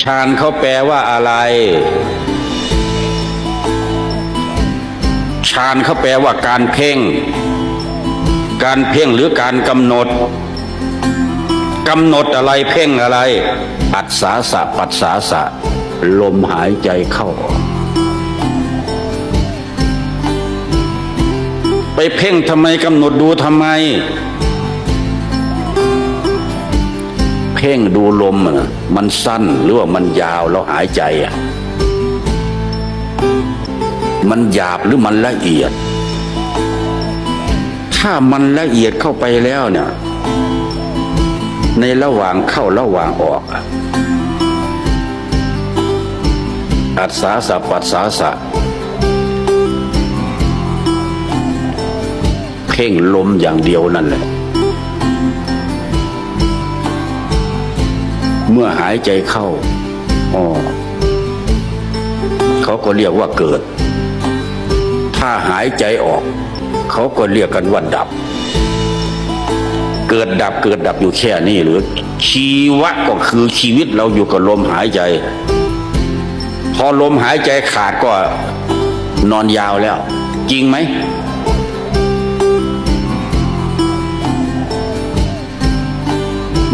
ฌานเขาแปลว่าอะไรฌานเขาแปลว่าการเพ่ง การเพ่งหรือการกำหนดกำหนดอะไรเพ่งอะไรอัศสาสะปัสสาสะ ลมหายใจเข้า ไปเพ่งทำไมกำหนดดูทำไม พ่งดูลมมันสั้นหรือว่ามันยาวแล้วหายใจอะมันหยาบหรือมันละเอียด ถ้ามันละเอียดเข้าไปแล้วเนี่ย ในระหว่างเข้าระหว่างออกอะอัศสาสะปัสสาสะเพ่งลมอย่างเดียวนั่นแหละ มื่อหายใจเข้าอ๋อเขาก็เรียกว่าเกิด ถ้าหายใจออก เขาก็เรียกกันว่าดับ เกิดดับเกิดดับอยู่แค่นี้หรือ ชีวะก็คือชีวิตเราอยู่กับลมหายใจ พอลมหายใจขาดก็นอนยาวแล้ว จริงไหม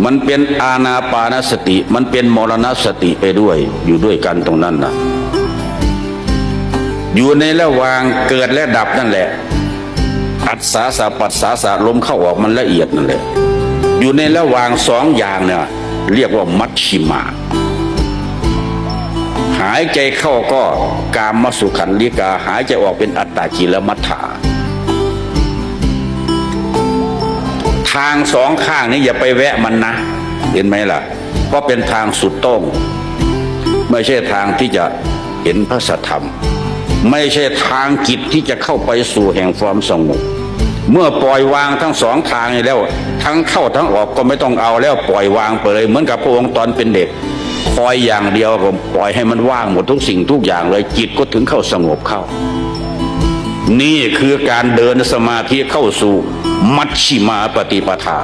มันเป็นอาณาปานสติ มันเป็นมรณสติไปด้วย อยู่ด้วยกันตรงนั้นนะอยู่ในระหว่างเกิดและดับนั่นแหละ อัศสาสะปัสสาสะลมเข้าออกมันละเอียดนั่นแหละ อยู่ในระหว่างสองอย่างเนี่ยเรียกว่ามัชชิมา หายใจเข้าก็กามมสุขันลิกา หายใจออกเป็นอัตตากิลมัฏฐา ทางสองข้างนี้อย่าไปแวะมันนะ เห็นไหมล่ะ เพราะเป็นทางสุดโต้งไม่ใช่ทางที่จะเห็นพระสัทธรรม ไม่ใช่ทางกิจที่จะเข้าไปสู่แห่งความสงบเมื่อปล่อยวางทั้งสองทางนี้แล้ว ทั้งเข้าทั้งออกก็ไม่ต้องเอาแล้วปล่อยวางไปเลยเหมือนกับพระองค์ตอนเป็นเด็ก คอยอย่างเดียวก็ปล่อยให้มันว่างหมดทุกสิ่งทุกอย่างเลยจิตก็ถึงเข้าสงบเข้า นี่คือการเดินสมาธิเข้าสู่มัชชิมาปฏิปทา